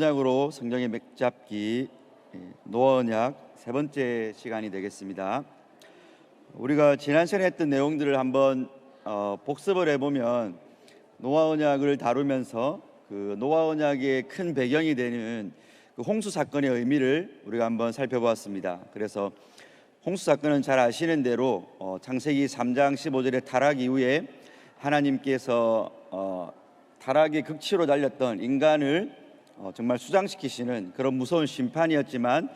언약으로 성경의 맥잡기 예, 노아 언약 세 번째 시간이 되겠습니다. 우리가 지난 시간에 했던 내용들을 한번 어, 복습을 해보면 노아 언약을 다루면서 그 노아 언약의 큰 배경이 되는 그 홍수 사건의 의미를 우리가 한번 살펴보았습니다. 그래서 홍수 사건은 잘 아시는 대로 어, 창세기 3장 15절의 타락 이후에 하나님께서 어, 타락의 극치로 달렸던 인간을 어, 정말 수장시키시는 그런 무서운 심판이었지만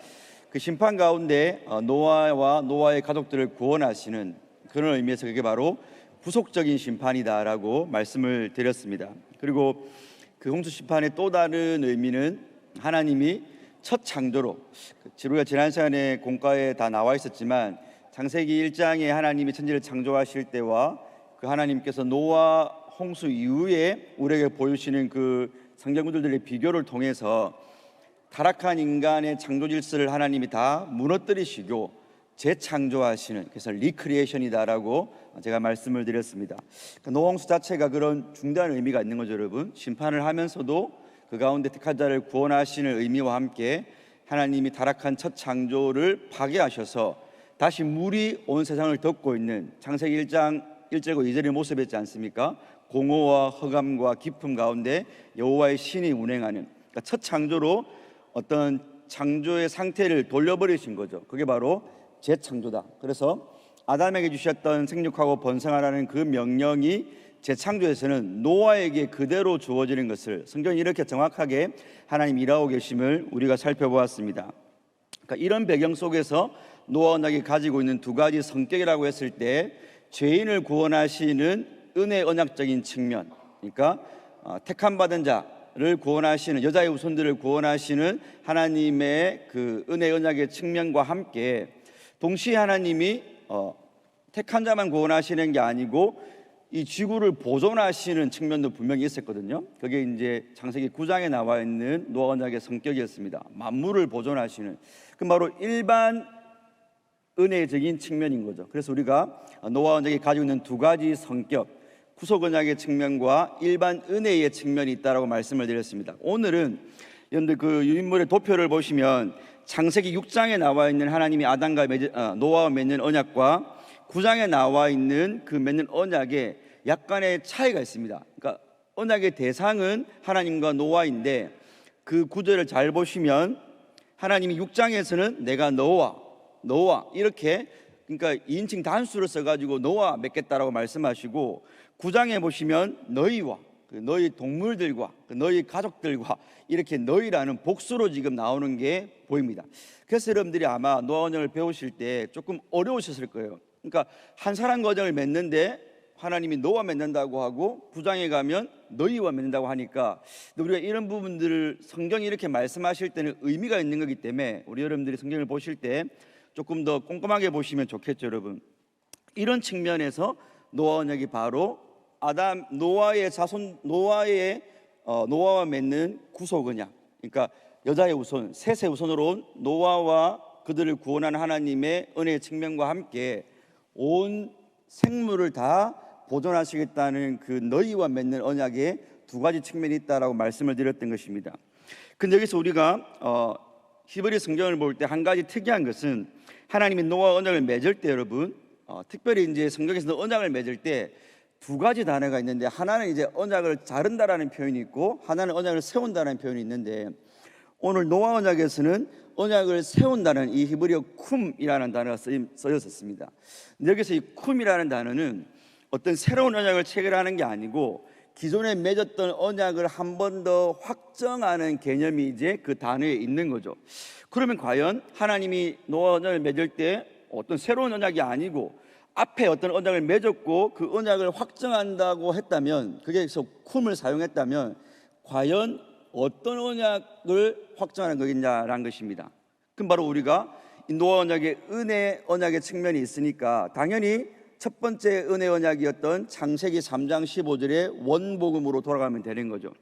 그 심판 가운데 어, 노아와 노아의 가족들을 구원하시는 그런 의미에서 그게 바로 구속적인 심판이다라고 말씀을 드렸습니다. 그리고 그 홍수 심판의 또 다른 의미는 하나님이 첫 창조로 지루가 지난 시간에 공과에 다 나와 있었지만 창세기 1장에 하나님이 천지를 창조하실 때와 그 하나님께서 노아 홍수 이후에 우리에게 보여주시는 그 성경구들의 비교를 통해서 타락한 인간의 창조 질서를 하나님이 다 무너뜨리시고 재창조하시는 그래서 리크리에이션이다라고 제가 말씀을 드렸습니다. 그 노홍수 자체가 그런 중대한 의미가 있는 거죠, 여러분. 심판을 하면서도 그 가운데 택한 자를 구원하시는 의미와 함께 하나님이 타락한 첫 창조를 파괴하셔서 다시 물이 온 세상을 덮고 있는 창세기 1장 1절과 2절의 모습이었지 않습니까? 공허와 허감과 기품 가운데 여호와의 신이 운행하는 그러니까 첫 창조로 어떤 창조의 상태를 돌려버리신 거죠. 그게 바로 재창조다. 그래서 아담에게 주셨던 생육하고 번성하라는 그 명령이 재창조에서는 노아에게 그대로 주어지는 것을 성경이 이렇게 정확하게 하나님 일하고 계심을 우리가 살펴보았습니다. 그러니까 이런 배경 속에서 노아 언약이 가지고 있는 두 가지 성격이라고 했을 때 죄인을 구원하시는 은혜 언약적인 측면, 그러니까 어, 택함 받은 자를 구원하시는 여자의 후손들을 구원하시는 하나님의 그 은혜 언약의 측면과 함께 동시에 하나님이 어, 택한 자만 구원하시는 게 아니고 이 지구를 보존하시는 측면도 분명히 있었거든요. 그게 이제 창세기 9장에 나와 있는 노아 언약의 성격이었습니다. 만물을 보존하시는 그 바로 일반 은혜적인 측면인 거죠. 그래서 우리가 노아 언약이 가지고 있는 두 가지 성격, 구속 언약의 측면과 일반 은혜의 측면이 있다라고 말씀을 드렸습니다. 오늘은 여러분들 그 인물의 도표를 보시면 창세기 6장에 나와 있는 하나님이 아담과 어, 노아와 맺는 언약과 9장에 나와 있는 그 맺는 언약에 약간의 차이가 있습니다. 그러니까 언약의 대상은 하나님과 노아인데 그 구절을 잘 보시면 하나님이 6장에서는 내가 너와 너와 이렇게 그러니까 2인칭 단수를 써가지고 너와 맺겠다라고 말씀하시고 9장에 보시면 너희와 그 너희 동물들과 그 너희 가족들과 이렇게 너희라는 복수로 지금 나오는 게 보입니다. 그래서 여러분들이 아마 노아 언약을 배우실 때 조금 어려우셨을 거예요. 그러니까 한 사람 과정을 맺는데 하나님이 너와 맺는다고 하고 구장에 가면 너희와 맺는다고 하니까 우리가 이런 부분들을 성경이 이렇게 말씀하실 때는 의미가 있는 거기 때문에 우리 여러분들이 성경을 보실 때 조금 더 꼼꼼하게 보시면 좋겠죠, 여러분. 이런 측면에서 노아 언약이 바로 아담 노아의 자손 노아의 어, 노아와 맺는 구속 언약. 그러니까 여자의 우선, 셋의 우선으로 온 노아와 그들을 구원하는 하나님의 은혜의 측면과 함께 온 생물을 다 보존하시겠다는 그 너희와 맺는 언약의 두 가지 측면이 있다라고 말씀을 드렸던 것입니다. 근데 여기서 우리가 어, 히브리 성경을 볼 때 한 가지 특이한 것은 하나님이 노아 언약을 맺을 때 여러분 어, 특별히 이제 성경에서 언약을 맺을 때 두 가지 단어가 있는데 하나는 이제 언약을 자른다라는 표현이 있고 하나는 언약을 세운다는 표현이 있는데 오늘 노아 언약에서는 언약을 세운다는 이 히브리어 쿰이라는 단어가 써졌습니다. 여기서 이 쿰이라는 단어는 어떤 새로운 언약을 체결하는 게 아니고 기존에 맺었던 언약을 한 번 더 확정하는 개념이 이제 그 단어에 있는 거죠. 그러면 과연 하나님이 노아 언약을 맺을 때 어떤 새로운 언약이 아니고 앞에 어떤 언약을 맺었고 그 언약을 확정한다고 했다면 그게서 쿰을 사용했다면 과연 어떤 언약을 확정하는 거겠냐라는 것입니다. 그럼 바로 우리가 노아 언약의 은혜 언약의 측면이 있으니까 당연히 첫 번째 은혜 언약이었던 창세기 3장 15절의 원복음으로 돌아가면 되는 거죠.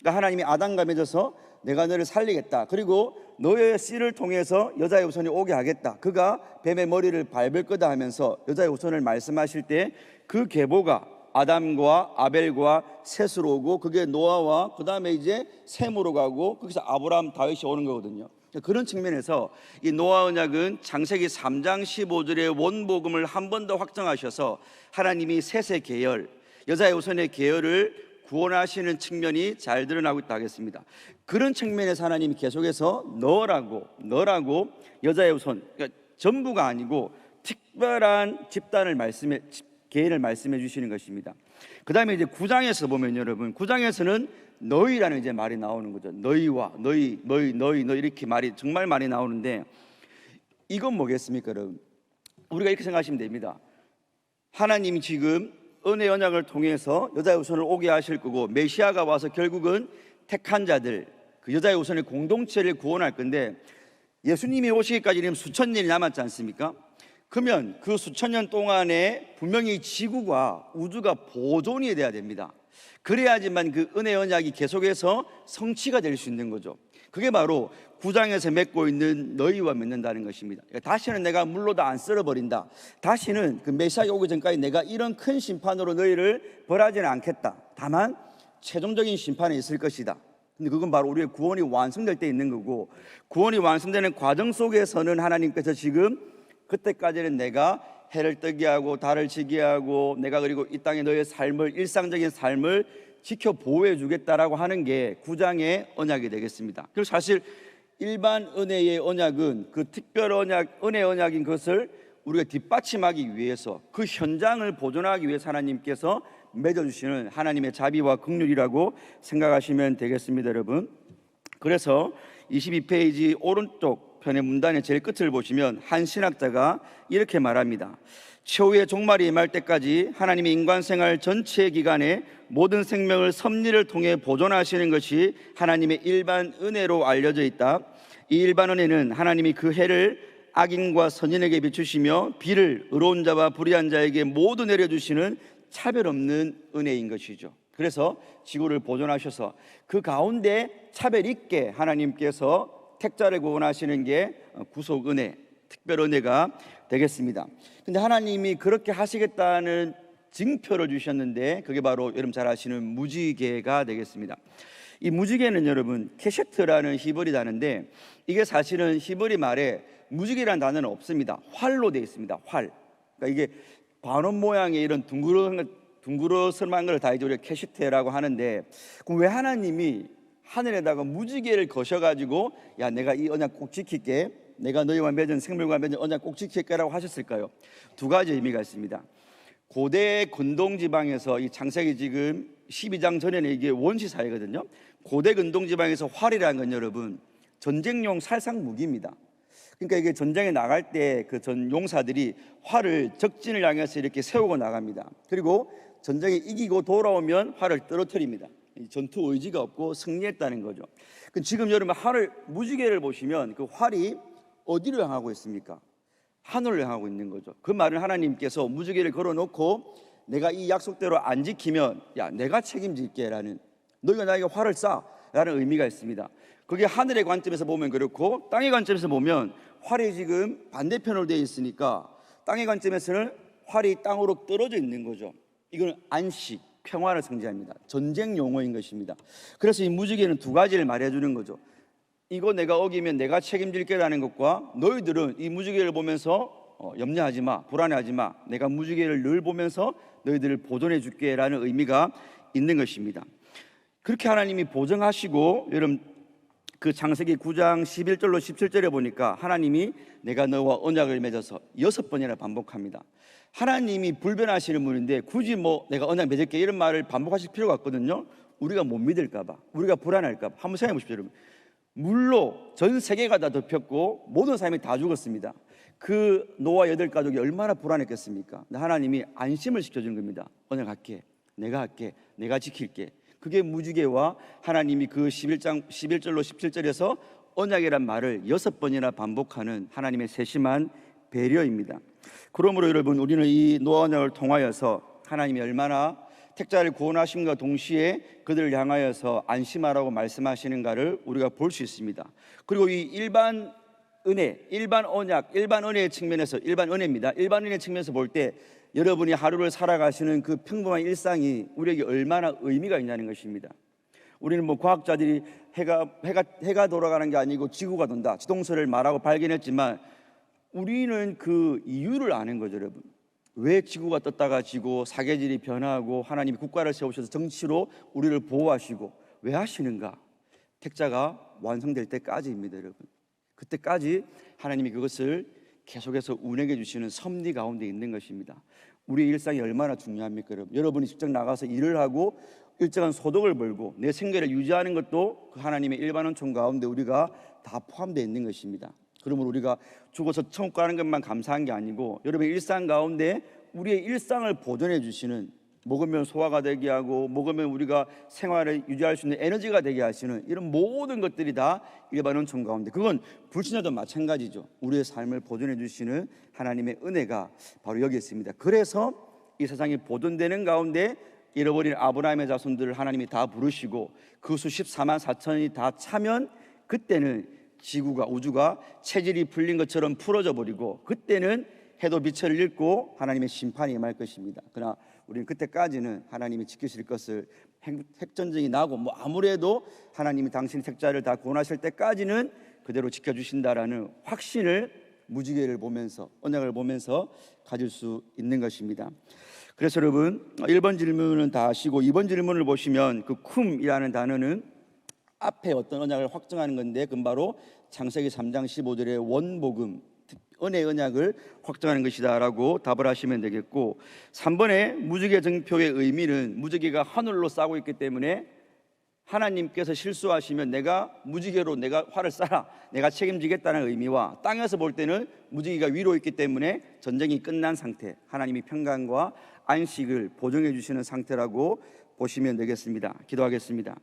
그러니까 하나님이 아담과 맺어서 내가 너를 살리겠다. 그리고 너의 씨를 통해서 여자의 우선이 오게 하겠다. 그가 뱀의 머리를 밟을 거다 하면서 여자의 우선을 말씀하실 때 그 계보가 아담과 아벨과 셋으로 오고 그게 노아와 그 다음에 이제 셈으로 가고 거기서 아브라함 다윗이 오는 거거든요. 그런 측면에서 이 노아 언약은 장세기 3장 15절의 원복음을 한 번 더 확정하셔서 하나님이 셋의 계열, 여자의 우선의 계열을 구원하시는 측면이 잘 드러나고 있다 하겠습니다. 그런 측면에서 하나님이 계속해서 너라고 너라고 여자의 우선 그러니까 전부가 아니고 특별한 집단을 말씀해 개인을 말씀해 주시는 것입니다. 그 다음에 이제 구장에서 보면 여러분 구장에서는 너희라는 이제 말이 나오는 거죠. 너희와 너희 너희 너희 너희 이렇게 말이 정말 많이 나오는데 이건 뭐겠습니까, 여러분? 우리가 이렇게 생각하시면 됩니다. 하나님이 지금 은혜 언약을 통해서 여자의 우선을 오게 하실 거고 메시아가 와서 결국은 택한 자들 그 여자의 우선의 공동체를 구원할 건데 예수님이 오시기까지는 수천 년이 남았지 않습니까? 그러면 그 수천 년 동안에 분명히 지구가 우주가 보존이 돼야 됩니다. 그래야지만 그 은혜 언약이 계속해서 성취가 될 수 있는 거죠. 그게 바로 구장에서 맺고 있는 너희와 맺는다는 것입니다. 그러니까 다시는 내가 물로 다 안 썰어버린다. 다시는 그 메시아가 오기 전까지 내가 이런 큰 심판으로 너희를 벌하지는 않겠다. 다만 최종적인 심판이 있을 것이다. 근데 그건 바로 우리의 구원이 완성될 때 있는 거고 구원이 완성되는 과정 속에서는 하나님께서 지금 그때까지는 내가 해를 뜨게 하고 달을 지게 하고 내가 그리고 이 땅에 너의 삶을 일상적인 삶을 지켜 보호해 주겠다라고 하는 게 구장의 언약이 되겠습니다. 그리고 사실 일반 은혜의 언약은 그 특별 언약 은혜 언약인 것을 우리가 뒷받침하기 위해서 그 현장을 보존하기 위해서 하나님께서 맺어주시는 하나님의 자비와 긍휼이라고 생각하시면 되겠습니다, 여러분. 그래서 22페이지 오른쪽 편의 문단의 제일 끝을 보시면 한 신학자가 이렇게 말합니다. 최후의 종말이 임할 때까지 하나님의 인간 생활 전체 기간에 모든 생명을 섭리를 통해 보존하시는 것이 하나님의 일반 은혜로 알려져 있다. 이 일반 은혜는 하나님이 그 해를 악인과 선인에게 비추시며 비를 의로운 자와 불의한 자에게 모두 내려주시는 차별 없는 은혜인 것이죠. 그래서 지구를 보존하셔서 그 가운데 차별 있게 하나님께서 택자를 구원하시는 게 구속 은혜, 특별 은혜가 되겠습니다. 근데 하나님이 그렇게 하시겠다는 증표를 주셨는데 그게 바로 여러분 잘 아시는 무지개가 되겠습니다. 이 무지개는 여러분 케셰트라는 히브리 단어인데 이게 사실은 히브리 말에 무지개라는 단어는 없습니다. 활로 되어 있습니다. 활. 그러니까 이게 반원 모양의 이런 둥그런 둥그러스름한 걸다 이제 우리가 캐시테라고 하는데 그럼 왜 하나님이 하늘에다가 무지개를 거셔가지고 야 내가 이 언약 꼭 지킬게 내가 너희와 맺은 생물과 맺은 언약 꼭 지킬게라고 하셨을까요? 두 가지 의미가 있습니다. 고대 근동 지방에서 이 창세기 지금 12장 전에는 이게 원시 사회거든요. 고대 근동 지방에서 활이라는 건 여러분 전쟁용 살상 무기입니다. 그러니까 이게 전쟁에 나갈 때 그 전 용사들이 활을 적진을 향해서 이렇게 세우고 나갑니다. 그리고 전쟁에 이기고 돌아오면 활을 떨어뜨립니다. 전투 의지가 없고 승리했다는 거죠. 그 지금 여러분 활을 무지개를 보시면 그 활이 어디로 향하고 있습니까? 하늘을 향하고 있는 거죠. 그 말은 하나님께서 무지개를 걸어놓고 내가 이 약속대로 안 지키면 야 내가 책임질게라는 너희가 나에게 활을 쏴라는 의미가 있습니다. 그게 하늘의 관점에서 보면 그렇고 땅의 관점에서 보면 활이 지금 반대편으로 되어 있으니까 땅의 관점에서는 활이 땅으로 떨어져 있는 거죠. 이거는 안식, 평화를 상징합니다. 전쟁 용어인 것입니다. 그래서 이 무지개는 두 가지를 말해주는 거죠. 이거 내가 어기면 내가 책임질게라는 것과 너희들은 이 무지개를 보면서 어, 염려하지 마, 불안해하지 마. 내가 무지개를 늘 보면서 너희들을 보존해 줄게라는 의미가 있는 것입니다. 그렇게 하나님이 보정하시고 여러분 그 창세기 9장 11절로 17절에 보니까 하나님이 내가 너와 언약을 맺어서 여섯 번이나 반복합니다. 하나님이 불변하시는 분인데 굳이 뭐 내가 언약 맺을게 이런 말을 반복하실 필요가 없거든요. 우리가 못 믿을까봐, 우리가 불안할까봐 한번 생각해 보십시오, 여러분. 물로 전 세계가 다 덮였고 모든 사람이 다 죽었습니다. 그 노아 여덟 가족이 얼마나 불안했겠습니까? 하나님이 안심을 시켜주는 겁니다. 언약 할게, 내가 할게, 내가 지킬게. 그게 무지개와 하나님이 그 11장 11절로 17절에서 언약이란 말을 여섯 번이나 반복하는 하나님의 세심한 배려입니다. 그러므로 여러분 우리는 이 노아 언약을 통하여서 하나님이 얼마나 택자를 구원하심과 동시에 그들을 향하여서 안심하라고 말씀하시는가를 우리가 볼 수 있습니다. 그리고 이 일반 은혜, 일반 언약, 일반 은혜의 측면에서 일반 은혜입니다. 일반 은혜 측면에서 볼 때 여러분이 하루를 살아가시는 그 평범한 일상이 우리에게 얼마나 의미가 있냐는 것입니다. 우리는 뭐 과학자들이 해가 해가 해가 돌아가는 게 아니고 지구가 돈다 지동설을 말하고 발견했지만 우리는 그 이유를 아는 거죠, 여러분. 왜 지구가 떴다가 지고 사계절이 변하고 하나님이 국가를 세우셔서 정치로 우리를 보호하시고 왜 하시는가? 택자가 완성될 때까지입니다, 여러분. 그때까지 하나님이 그것을 계속해서 운행해 주시는 섭리 가운데 있는 것입니다. 우리 일상이 얼마나 중요합니까, 여러분? 여러분이 직장 나가서 일을 하고 일정한 소득을 벌고 내 생계를 유지하는 것도 그 하나님의 일반 원총 가운데 우리가 다 포함되어 있는 것입니다. 그러므로 우리가 죽어서 천국 가는 것만 감사한 게 아니고 여러분의 일상 가운데 우리의 일상을 보존해 주시는 먹으면 소화가 되게 하고 먹으면 우리가 생활을 유지할 수 있는 에너지가 되게 하시는 이런 모든 것들이 다 일반 원천 가운데 그건 불신자도 마찬가지죠. 우리의 삶을 보존해 주시는 하나님의 은혜가 바로 여기 있습니다. 그래서 이 세상이 보존되는 가운데 잃어버린 아브라함의 자손들을 하나님이 다 부르시고 그 수 14만 4천이 다 차면 그때는 지구가 우주가 체질이 풀린 것처럼 풀어져 버리고 그때는 해도 빛을 잃고 하나님의 심판이 임할 것입니다. 그러나 우리는 그때까지는 하나님이 지키실 것을 핵, 핵전쟁이 나고 뭐 아무래도 하나님이 당신 택자를 다 구원하실 때까지는 그대로 지켜주신다라는 확신을 무지개를 보면서 언약을 보면서 가질 수 있는 것입니다. 그래서 여러분 1번 질문은 다 아시고 2번 질문을 보시면 그 쿰이라는 단어는 앞에 어떤 언약을 확정하는 건데 그건 바로 창세기 3장 15절의 원복음 은혜 언약을 확정하는 것이다라고 답을 하시면 되겠고 3번의 무지개 증표의 의미는 무지개가 하늘로 싸고 있기 때문에 하나님께서 실수하시면 내가 무지개로 내가 활을 쏴라 내가 책임지겠다는 의미와 땅에서 볼 때는 무지개가 위로 있기 때문에 전쟁이 끝난 상태 하나님이 평강과 안식을 보증해 주시는 상태라고 보시면 되겠습니다. 기도하겠습니다